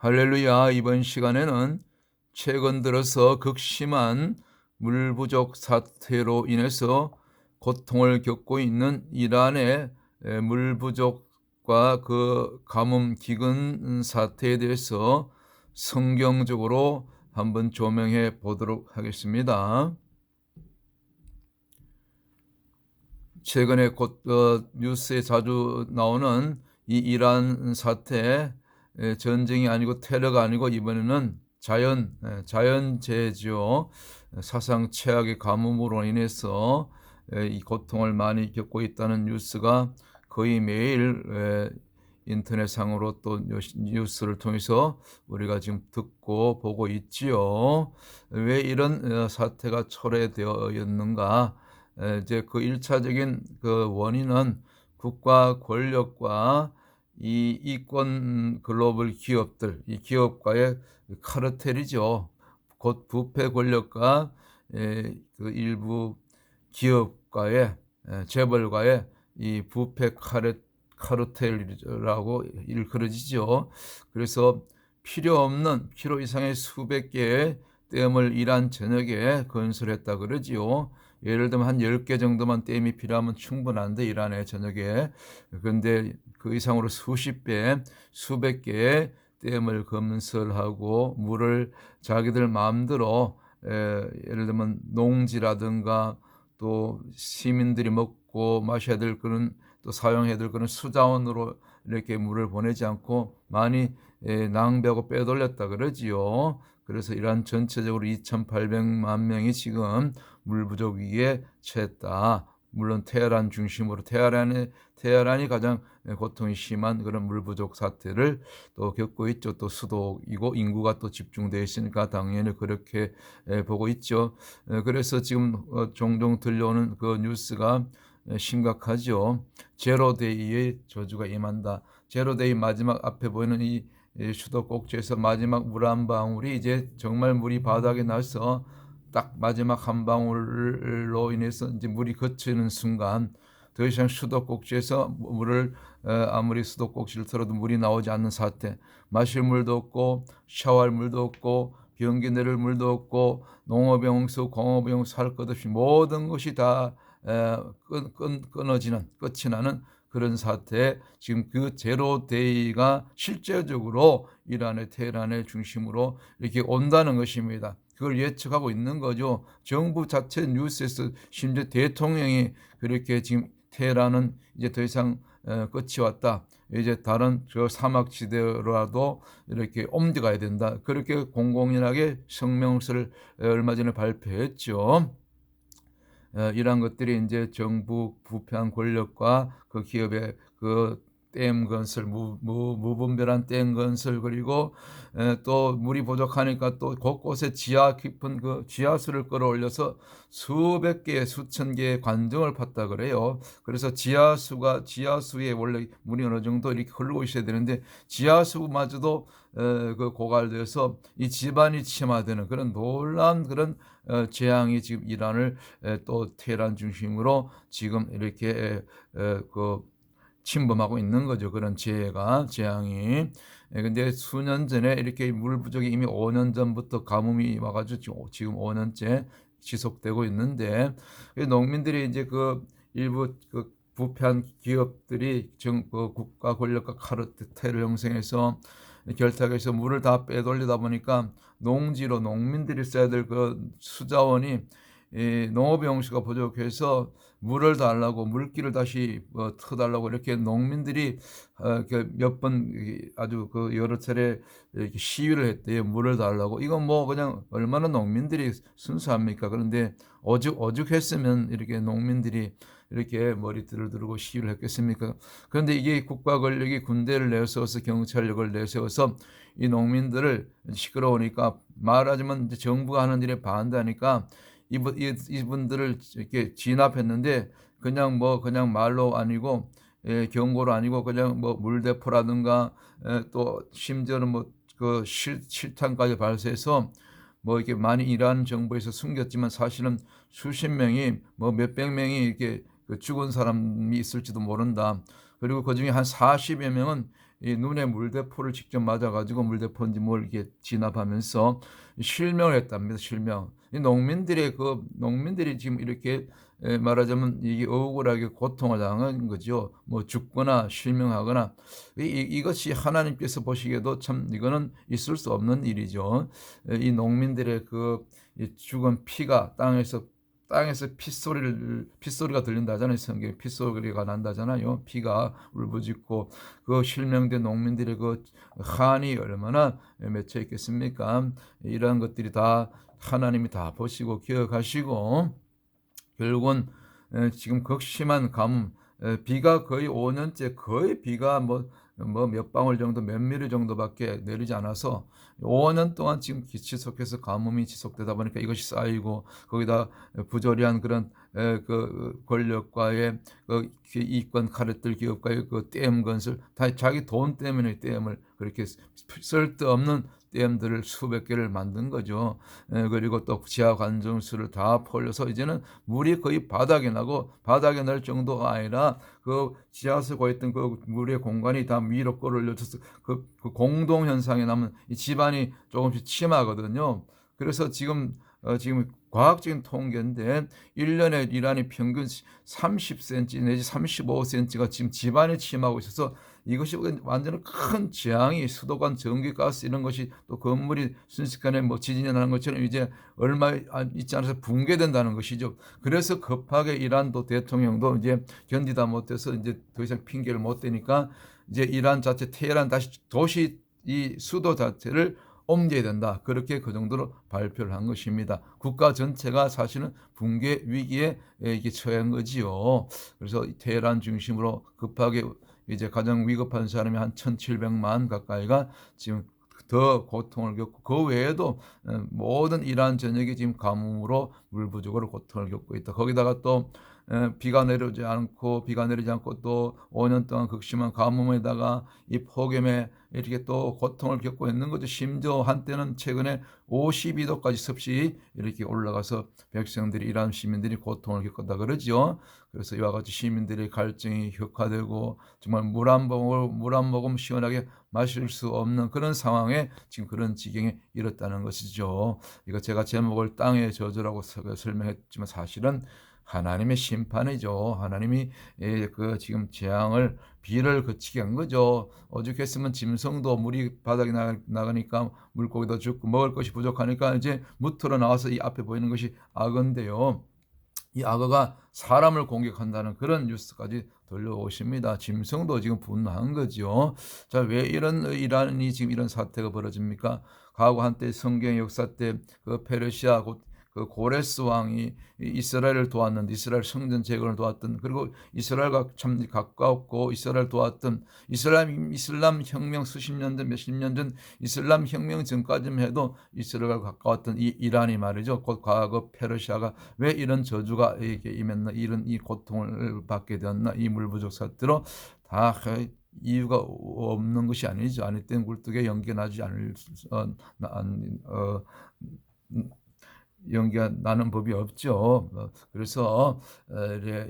할렐루야 이번 시간에는 최근 들어서 극심한 물 부족 사태로 인해서 고통을 겪고 있는 이란의 물 부족과 그 가뭄 기근 사태에 대해서 성경적으로 한번 조명해 보도록 하겠습니다. 최근에 곧 어, 뉴스에 자주 나오는 이 이란 사태 예, 전쟁이 아니고 테러가 아니고 이번에는 자연 예, 자연 재해죠. 사상 최악의 가뭄으로 인해서 예, 이 고통을 많이 겪고 있다는 뉴스가 거의 매일 인터넷상으로 또 뉴스를 통해서 우리가 지금 듣고 보고 있지요. 왜 이런 어, 사태가 초래되었는가? 이제 그 일차적인 그 원인은 국가 권력과 이 이권 글로벌 기업들, 이 기업과의 카르텔이죠. 곧 부패 권력과 그 일부 기업과의 재벌과의 이 부패 카르, 카르텔이라고 일컬어지죠. 그래서 필요 없는 필요 이상의 수백 개의 댐을 이란 전역에 건설했다 그러지요. 예를 들면 한 10개 정도만 댐이 필요하면 충분한데 이란의 전역에 그런데 그 이상으로 수십 배, 수백 개의 댐을 건설하고 물을 자기들 마음대로 에, 예를 들면 농지라든가 또 시민들이 먹고 마셔야 될 그런 또 사용해야 될 그런 수자원으로 이렇게 물을 보내지 않고 많이 에, 낭비하고 빼돌렸다 그러지요. 그래서 이란 전체적으로 2,800만 명이 지금 물 부족 위기에 처했다. 물론 테헤란 중심으로 테헤란이 테헤란이 가장 고통이 심한 그런 물 부족 사태를 또 겪고 있죠. 또 수도이고 인구가 또 집중되어 있으니까 당연히 그렇게 보고 있죠. 그래서 지금 어, 종종 들려오는 그 뉴스가 심각하죠. 제로데이의 저주가 임한다. 제로데이 마지막 앞에 보이는 이 수도 꼭지에서 마지막 물 한 방울이 이제 정말 물이 바닥에 나서 딱 마지막 한 방울로 인해서 이제 물이 거치는 순간 더 이상 수도꼭지에서 물을 아무리 수도꼭지를 틀어도 물이 나오지 않는 사태. 마실 물도 없고 샤워할 물도 없고 변기 내릴 물도 없고 농업용수 공업용수 할 것 없이 모든 것이 다 끊, 끊, 끊어지는 끝이 나는 그런 사태에 지금 그 제로데이가 실제적으로 이란의 테헤란의 중심으로 이렇게 온다는 것입니다. 그걸 예측하고 있는 거죠. 정부 자체 뉴스에서 심지어 대통령이 그렇게 지금 테헤란은 이제 더 이상 끝이 왔다. 이제 다른 저 사막 지대로라도 이렇게 옮겨가야 된다. 그렇게 공공연하게 성명서를 얼마 전에 발표했죠. 이러한 것들이 이제 정부 부패한 권력과 그 기업의 그 댐 건설, 무분별한 댐 건설 그리고 에, 또 물이 부족하니까 또 곳곳에 지하 깊은 그 지하수를 끌어올려서 수백 개, 수천 개의 관정을 팠다 그래요. 그래서 지하수가 지하수에 원래 물이 어느 정도 이렇게 흐르고 있어야 되는데 지하수마저도 에, 그 고갈돼서 이 집안이 침하되는 그런 놀라운 그런 어, 재앙이 지금 이란을 에, 또 테란 중심으로 지금 이렇게 그 침범하고 있는 거죠. 그런 재해가 재앙이. 예, 근데 수년 전에 이렇게 물 부족이 이미 5년 전부터 가뭄이 와가지고 지금 5년째 지속되고 있는데 농민들이 이제 그 일부 그 부패한 기업들이 정, 그 국가 권력과 카르텔을 형성해서 결탁해서 물을 다 빼돌리다 보니까 농지로 농민들이 써야 될 그 수자원이 이 농업용수가 부족해서 물을 달라고 물기를 다시 뭐 터달라고 이렇게 농민들이 어, 몇 번 아주 그 여러 차례 이렇게 시위를 했대요. 물을 달라고. 이건 뭐 그냥 얼마나 농민들이 순수합니까? 그런데 오죽 오죽했으면 이렇게 농민들이 이렇게 머리들을 들고 시위를 했겠습니까? 그런데 이게 국가 권력이 군대를 내세워서 경찰력을 내세워서 이 농민들을 시끄러우니까 말하자면 정부가 하는 일에 반대하니까 이분 이분들을 이렇게 진압했는데 그냥 뭐 그냥 말로 아니고 예, 경고로 아니고 그냥 뭐 물대포라든가 예, 또 심지어는 뭐그 실탄까지 발사해서 뭐 이렇게 많이 이란 정부에서 숨겼지만 사실은 수십 명이 뭐 몇백 명이 이렇게 그 죽은 사람이 있을지도 모른다. 그리고 그 중에 한 40여 명은 이 눈에 물대포를 직접 맞아가지고 물대포인지 뭘 이렇게 진압하면서 실명을 했답니다. 실명. 이 농민들의 그 농민들이 지금 이렇게 에, 말하자면 이게 억울하게 고통을 당한 거죠. 뭐 죽거나 실명하거나 이, 이, 이것이 하나님께서 보시기에도 참 이거는 있을 수 없는 일이죠. 에, 이 농민들의 그이 죽은 피가 땅에서 땅에서 핏소리를 핏소리가 들린다잖아요. 성경에 핏소리가 난다잖아요. 피가 울부짖고 그 실명된 농민들의 그 한이 얼마나 맺혀 있겠습니까? 이러한 것들이 다 하나님이 다 보시고 기억하시고 결국은 에, 지금 극심한 가뭄 에, 비가 거의 5년째 거의 비가 뭐 뭐 몇 방울 정도 몇 미리 정도밖에 내리지 않아서 5년 동안 지금 지속해서 가뭄이 지속되다 보니까 이것이 쌓이고 거기다 부조리한 그런 에, 그 권력과의 그 이권 카르텔 기업과의 그 댐 건설 다 자기 돈 때문에 댐을 그렇게 쓸데없는 댐들을 수백 개를 만든 거죠. 에, 그리고 또 지하 관정수를 다 폴려서 이제는 물이 거의 바닥에 나고 바닥에 날 정도가 아니라 그 지하수 고있던 그 물의 공간이 다 위로 끌어올려져서 그, 그 공동 현상에 남은 이 집안이 조금씩 침하거든요. 그래서 지금 어, 지금 과학적인 통계인데 1년에 이란이 평균 30cm 내지 35cm가 지금 집안에 침하고 있어서 이것이 완전히 큰 재앙이 수도관 전기 가스 이런 것이 또 건물이 순식간에 뭐 지진이 나는 것처럼 이제 얼마 있지 않아서 붕괴된다는 것이죠. 그래서 급하게 이란도 대통령도 이제 견디다 못해서 이제 더 이상 핑계를 못 대니까 이제 이란 자체 테헤란 다시 도시 이 수도 자체를 옮겨야 된다. 그렇게 그 정도로 발표를 한 것입니다. 국가 전체가 사실은 붕괴 위기에 이게 처한 거지요. 그래서 테헤란 중심으로 급하게 이제 가장 위급한 사람이 한 1,700만 가까이가 지금 더 고통을 겪고 그 외에도 어, 모든 이란 전역이 지금 가뭄으로 물 부족으로 고통을 겪고 있다. 거기다가 또 비가 내리지 않고 비가 내리지 않고 또 5년 동안 극심한 가뭄에다가 이 폭염에 이렇게 또 고통을 겪고 있는 거죠. 심지어 한때는 최근에 52도까지 섭씨 이렇게 올라가서 백성들이 이란 시민들이 고통을 겪었다 그러죠. 그래서 이와 같이 시민들의 갈증이 격화되고 정말 물 한 모금 물 한 모금 시원하게 마실 수 없는 그런 상황에 지금 그런 지경에 이렇다는 것이죠. 이거 제가 제목을 땅의 저주라고 설명했지만 사실은 하나님의 심판이죠. 하나님이 예, 그 지금 재앙을 비를 그치게 한 거죠. 오죽했으면 짐승도 물이 바닥에 나가니까 물고기도 죽고 먹을 것이 부족하니까 이제 무트로 나와서 이 앞에 보이는 것이 악어인데요. 이 악어가 사람을 공격한다는 그런 뉴스까지 들려오십니다. 짐승도 지금 분노한 거죠. 자, 왜 이런 이란이 지금 이런 사태가 벌어집니까? 과거 한때 성경 역사 때 그 페르시아 곧 그 고레스 왕이 이스라엘을 도왔는데 이스라엘 성전 재건을 도왔던 그리고 이스라엘과 참 가까웠고 이스라엘 도왔던 이슬람 이슬람 혁명 수십 년 전 몇십 년 전 이슬람 혁명 전까지만 해도 이스라엘과 가까웠던 이 이란이 말이죠. 곧 과거 페르시아가 왜 이런 저주가 이게 임했나 이런 이 고통을 받게 되었나 이 물부족 사태로 다 이유가 없는 것이 아니죠. 아니 땐 굴뚝에 연기 나지 않을 어, 어, 연기가 나는 법이 없죠. 어, 그래서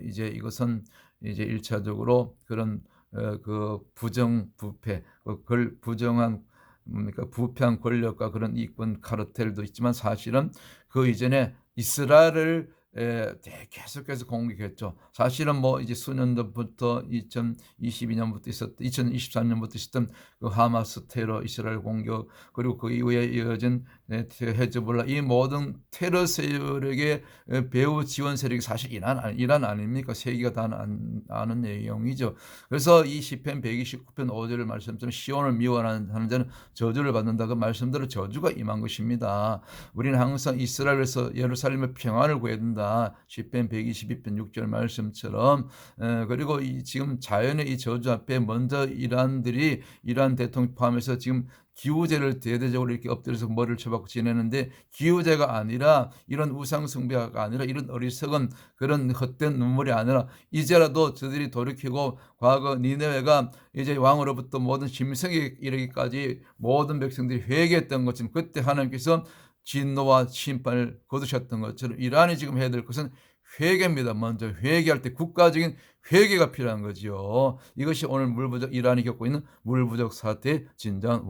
이제 이것은 이제 일차적으로 그런 어, 그 부정 부패, 그 부정한 뭡니까 부패한 권력과 그런 이권 카르텔도 있지만 사실은 그 이전에 이스라엘을 에, 계속해서 공격했죠. 사실은 뭐 이제 수년 전부터 2022년부터 있었던 2023년부터 있었던 그 하마스 테러 이스라엘 공격 그리고 그 이후에 이어진 헤즈볼라 이 모든 테러 세력의 배후 지원 세력이 사실 이란 이란 아닙니까? 세계가 다 아는 내용이죠. 그래서 이 시편 129편 5절을 말씀처럼 시온을 미워하는 자는 저주를 받는다 그 말씀대로 저주가 임한 것입니다. 우리는 항상 이스라엘에서 예루살렘의 평안을 구해야 된다. 된다. 시편 122편 6절 말씀처럼 그리고 이 지금 자연의 이 저주 앞에 먼저 이란들이 이란 대통령 포함해서 지금 기후제를 대대적으로 이렇게 엎드려서 머리를 쳐박고 지내는데 기후제가 아니라 이런 우상 숭배가 아니라 이런 어리석은 그런 헛된 눈물이 아니라 이제라도 저들이 돌이키고 과거 니네웨가 이제 왕으로부터 모든 짐승에 이르기까지 모든 백성들이 회개했던 것처럼 그때 하나님께서 진노와 심판을 거두셨던 것처럼 이란이 지금 해야 될 것은 회개입니다. 먼저 회개할 때 국가적인 회개가 필요한 거지요. 이것이 오늘 물 부족 이란이 겪고 있는 물 부족 사태의 진정한